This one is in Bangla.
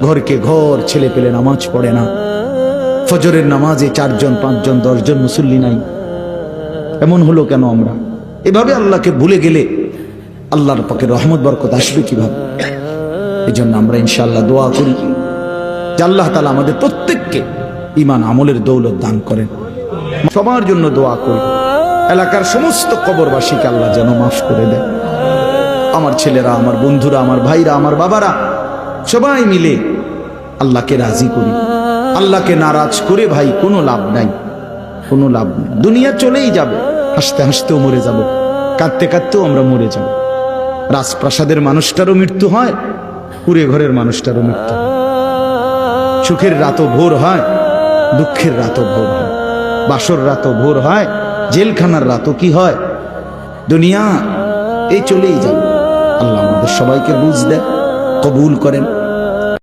ঘরকে ঘর, ছেলে পেলে নামাজ পড়ে না। ফজরের নামাজে চারজন, পাঁচজন, দশজন মুসল্লি নাই। এমন হলো কেন আমরা? এভাবে আল্লাহকে ভুলে গেলে আল্লাহর পাকে রহমত, বরকত আসবে কীভাবে? এই জন্য আমরা ইনশাল্লাহ দোয়া করি যে আল্লাহ তালা আমাদের প্রত্যেককে ইমান আমলের দৌলত দান করেন। সবার জন্য দোয়া করি। এলাকার সমস্ত কবরবাসীকে আল্লাহ যেন মাফ করে দেয় আমার ছেলেরা, আমার বন্ধুরা, আমার ভাইরা, আমার বাবারা সবাই মিলে আল্লাহকে রাজি করি। আল্লাহকে নারাজ করে ভাই, কোনো লাভ নাই। কোনো লাভ নেই। দুনিয়া চলেই যাবে। হাসতে হাসতেও মরে যাব। কাঁদতে কাঁদতেও আমরা মরে যাব। রাজপ্রাসাদের মানুষটারও মৃত্যু হয় কুড়ে ঘরের মানুষটারও মৃত্যু সুখের রাতও ভোর হয়, দুঃখের রাতও ভোর হয়। বাসর রাতও ভোর হয়, জেলখানার রাতও কি হয়? দুনিয়া, এই চলেই যাবে। আল্লাহ আমাদের সবাইকে বুঝ দেন কবুল করেন।